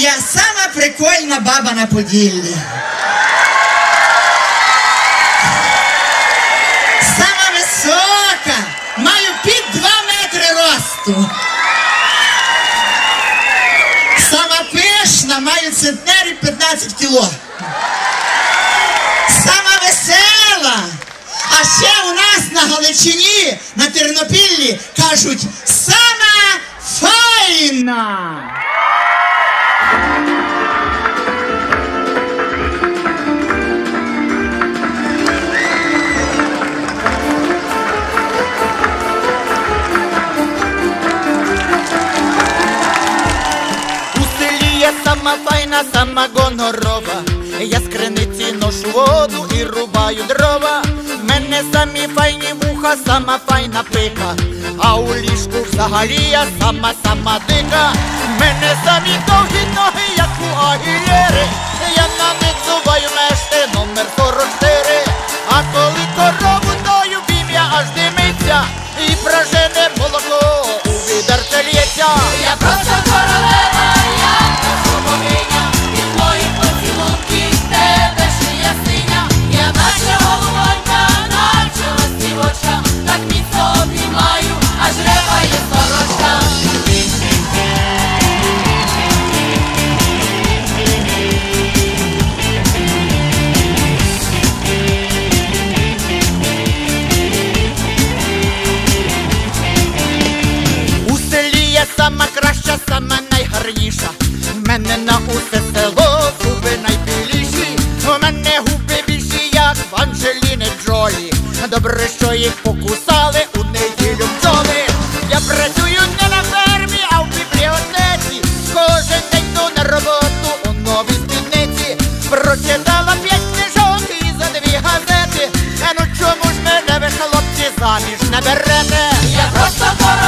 Я сама прикольна баба на Поділлі. Сама висока, маю під два метри росту. Сама пишна, маю центнерів 15 кіло. Сама весела. А ще у нас на Галичині, на Тернопіллі кажуть сама файна. Сама файна, сама гонорова. Я з криниці ношу воду і рубаю дрова. Мене самі файні вуха, сама файна пика. А у ліжку взагалі я сама сама дика. Мене самі довгі ноги, як у агієри, Я на них мешти мене на усе село губи найбіліші, у мене губи більші, як в Анджеліни Джолі. Добре, що їх покусали у неділю бджоли. Я працюю не на фермі, а в бібліотеці. Кожен день йду на роботу у новій спідниці. Прочитала п'ять книжок і за дві газети. А ну чому ж мене ви, хлопці, заміж не берете? Я просто пора.